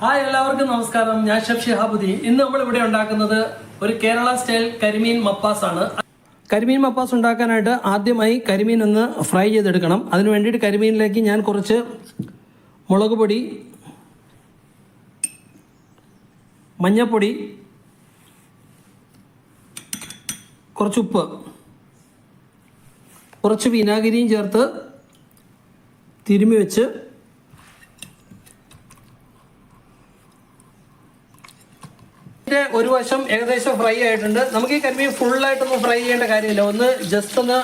Hi എല്ലാവർക്കും നമസ്കാരം. ഞാൻ ഷെഫ് ഷിഹാബുദ്ദീൻ ഇന്ന് നമ്മൾ ഇവിടെ ഉണ്ടാക്കുന്നത് ഒരു കേരള സ്റ്റൈൽ കരിമീൻ മപ്പാസ് ആണ്. കരിമീൻ മപ്പാസ് ഉണ്ടാക്കാനായിട്ട് ആദ്യമായി കരിമീൻ ഒന്ന് ഫ്രൈ ചെയ്തെടുക്കണം. അതിന് വേണ്ടിയിട്ട് കരിമീനിലേക്ക് ഞാൻ കുറച്ച് മുളക് പൊടി മഞ്ഞപ്പൊടി കുറച്ച് ഉപ്പ് കുറച്ച് വിനാഗിരിയും ചേർത്ത് തിരുമ്മി വെച്ച് ഇതിന്റെ ഒരു വശം ഏകദേശം ഫ്രൈ ആയിട്ടുണ്ട്. നമുക്ക് ഈ കരിമീൻ ഫുള്ളായിട്ടൊന്നും ഫ്രൈ ചെയ്യേണ്ട കാര്യമില്ല. ഒന്ന് ജസ്റ്റ് ഒന്ന്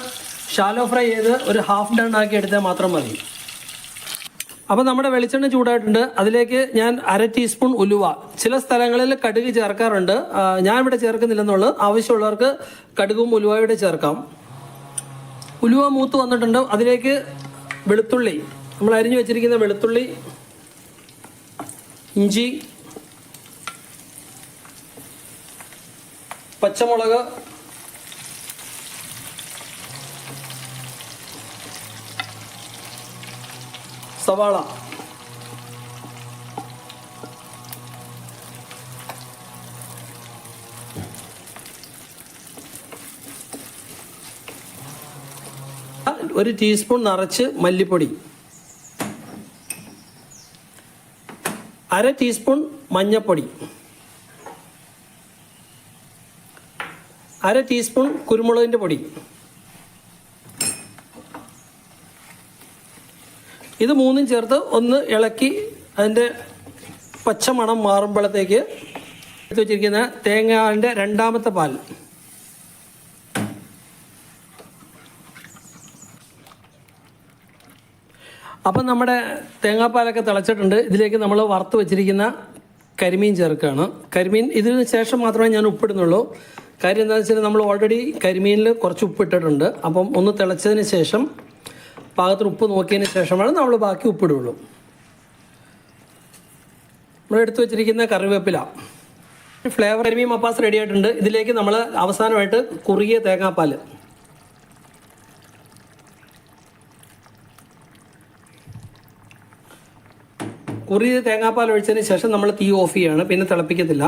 ഷാലോ ഫ്രൈ ചെയ്ത് ഒരു ഹാഫ് ഡൺ ആക്കി എടുത്താൽ മാത്രം മതി. അപ്പോൾ നമ്മുടെ വെളിച്ചെണ്ണ ചൂടായിട്ടുണ്ട്. അതിലേക്ക് ഞാൻ അര ടീസ്പൂൺ ഉലുവ. ചില സ്ഥലങ്ങളിൽ കടുക് ചേർക്കാറുണ്ട്. ഞാൻ ഇവിടെ ചേർക്കുന്നില്ലെന്നുള്ളൂ. ആവശ്യമുള്ളവർക്ക് കടുകും ഉലുവയുടെ ചേർക്കാം. ഉലുവ മൂത്ത് വന്നിട്ടുണ്ട്. അതിലേക്ക് വെളുത്തുള്ളി. നമ്മൾ അരിഞ്ഞു വെച്ചിരിക്കുന്ന വെളുത്തുള്ളി ഇഞ്ചി പച്ചമുളക്. സവാള. ഒരു ടീസ്പൂൺ നിറച്ച് മല്ലിപ്പൊടി. അര ടീസ്പൂൺ മഞ്ഞപ്പൊടി. അര ടീസ്പൂൺ കുരുമുളകിന്റെ പൊടി. ഇത് മൂന്നും ചേർത്ത് ഒന്ന് ഇളക്കി അതിന്റെ പച്ചമണം മാറുമ്പോഴത്തേക്ക് എടുത്ത് വെച്ചിരിക്കുന്ന തേങ്ങാന്റെ രണ്ടാമത്തെ പാൽ. അപ്പം നമ്മുടെ തേങ്ങാപ്പാലൊക്കെ തിളച്ചിട്ടുണ്ട്. ഇതിലേക്ക് നമ്മൾ വറുത്ത് വെച്ചിരിക്കുന്ന കരിമീൻ ചേർക്കുകയാണ്. കരിമീൻ ഇതിന് ശേഷം മാത്രമേ ഞാൻ ഉപ്പിടുന്നുള്ളൂ. കാര്യം എന്താണെന്ന് വെച്ചാൽ നമ്മൾ ഓൾറെഡി കരിമീനിൽ കുറച്ച് ഉപ്പിട്ടിട്ടുണ്ട്. അപ്പം ഒന്ന് തിളച്ചതിന് ശേഷം പാകത്തിന് ഉപ്പ് നോക്കിയതിന് ശേഷമാണ് നമ്മൾ ബാക്കി ഉപ്പിടുള്ളൂ. നമ്മൾ എടുത്തു വെച്ചിരിക്കുന്ന കറിവേപ്പില. ഫ്ലേവർ കരിമീൻ മപ്പാസ് റെഡി ആയിട്ടുണ്ട്. ഇതിലേക്ക് നമ്മൾ അവസാനമായിട്ട് കുറുകിയ തേങ്ങാപ്പാൽ കുറിയ തേങ്ങാപ്പാൽ ഒഴിച്ചതിന് ശേഷം നമ്മൾ തീ ഓഫ് ചെയ്യാണ്. പിന്നെ തിളപ്പിക്കത്തില്ല.